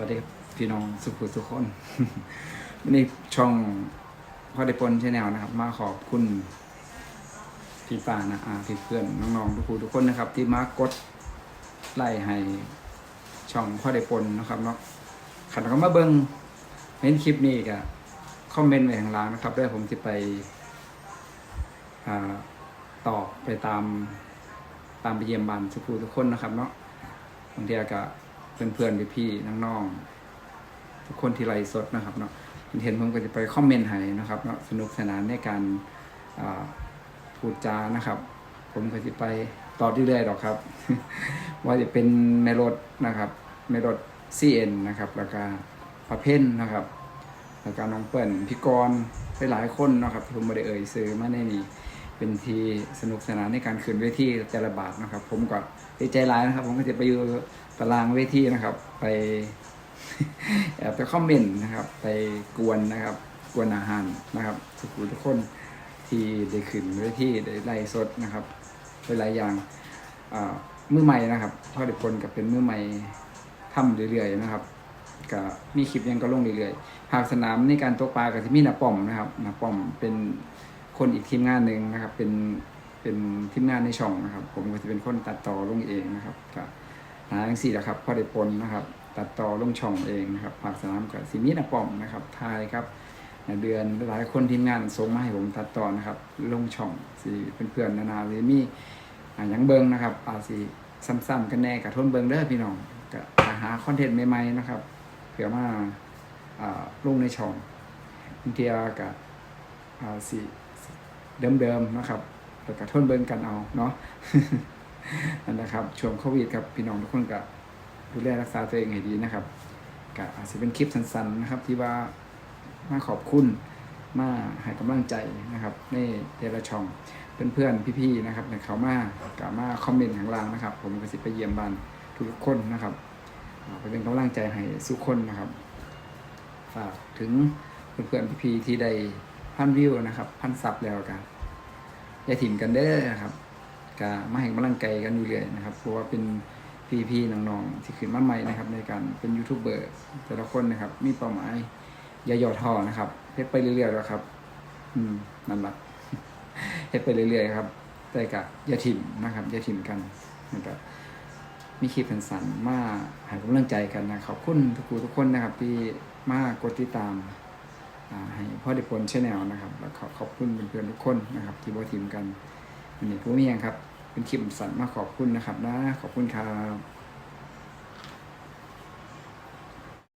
วัสดีครับพี่น้องสุขุทุกคนวันนี้ช่องพ่อได้ปนชแนลนะครับ มาขอบคุณพี่ป้านะอาพี่เพื่อนน้องๆทุกคนทุกคนนะครับ ที่มากดไล่ให้ช่องพ่อได้ปนนะครับเนาะขันก็มาเบิงเห็นคลิปนี้ก็คอมเมนต์ไว้ข้างล่างนะครับด้วยผมจะไปอตอบไปตามตามไปเยี่ยมบ้านสุขุทุกคนนะครับเนาะบางทีก็ เพื่อนๆพี่ๆน้องๆทุกคนที่ไลฟ์สดนะครับเนาะเห็นผมก็จะไปคอมเมนต์ให้นะครับเนาะสนุกสนานในการพูดจานะครับ ผมก็จะไปตอบเรื่อยๆหรอกครับ ว่าจะเป็นเมโลดนะครับเมโลดซีเอ็นนะครับแล้วก็พระเพ่นนะครับแล้วก็น้องเปิ้ลพี่กรณ์หลายคนนะครับที่ผมไม่ได้เอ่ยซื้อมาในนี้ เป็นทีสนุกสนานในการขึ้นเวทีแต่ละบาทนะครับ ผมก็ดีใจร้ายนะครับ ผมก็จะไปอยู่ตารางเวทีนะครับ ไปแอบไปคอมเมนต์นะครับ ไปกวนนะครับ กวนอาหารนะครับสุขุทุกคนที่ได้ขึ้นเวทีได้ไล่สดนะครับหลายอย่างมือใหม่นะครับพ่อเด็กคนกับเป็นมือใหม่ทำเรื่อยๆนะครับก็มีคลิปยังก็ลงเรื่อยๆภาคสนามในการตกปลากับที่มีนาป้อมนะครับนาป้อมเป็น คนอีกทีมงานหนึ่งนะครับ เป็นเป็นทีมงานในช่องนะครับ ผมก็จะเป็นคนตัดต่อลงเองนะครับก็หาทั้งสี่แหละครับพอได้ปนนะครับ ตัดต่อลงช่องเองนะครับภาคสนามกับซีมีนาปอมนะครับทายครับเดือนหลายคนทีมงานส่งมาให้ผมตัดต่อนะครับ ลงช่องสีเพื่อนๆนานาเลยมีอ่ายังเบิงนะครับอาสีซ้ำๆกันแน่กับทนเบิงเด้อพี่น้องก็หาคอนเทนต์ใหม่ๆนะครับเพื่อมาลงในช่องบางทีกับอาสี เดิมๆนะครับแล้วก็ทนเบิ่งกันเอาเนาะนั่นนะครับช่วงโควิดครับพี่น้องทุกคนก็ดูแลรักษาตัวเองให้ดีนะครับก็อาจจะเป็นคลิปสั้นๆนะครับ ที่ว่ามาขอบคุณมาให้กำลังใจนะครับในเดละช่องเพื่อนๆพี่ๆนะครับในเขามากับมาคอมเมนต์ข้างล่างนะครับ ผมก็สิไปเยี่ยมบ้านทุกคนนะครับไปเป็นกำลังใจให้สุกคนนะครับ ฝากถึงเพื่อนๆพี่ๆที่ได้ พันวิวนะครับพันซับแล้วกันอย่าถิ่มกันเด้อนะครับก็มาให้กำลังใจกันอยู่เรื่อยนะครับ เพราะว่าเป็นพี่ๆน้องๆที่ขึ้นมาใหม่นะครับ ในการเป็นยูทูบเบอร์แต่ละคนนะครับ มีเป้าหมายอย่าหย่อท้อนะครับเฮ็ดไปเรื่อยๆแล้วครับ อืมนั่นแหละเฮ็ดไปเรื่อยๆครับ แต่กะอย่าถิ่มนะครับอย่าถิ่มกันนะครับมีคลิปสั้นๆมาให้กำลังใจกันนะขอบคุณทุกคนทุกคนนะครับ ที่มากดติดตาม ให้พ่อเด็กพลชแนลนะครับ แล้วขอขอบคุณเพื่อนๆทุกคนนะครับ ที่บ่ทีมกันวันนี้ผู้มีอย่างครับ เป็นคลิปสั้นมาขอบคุณนะครับนะขอบคุณครับ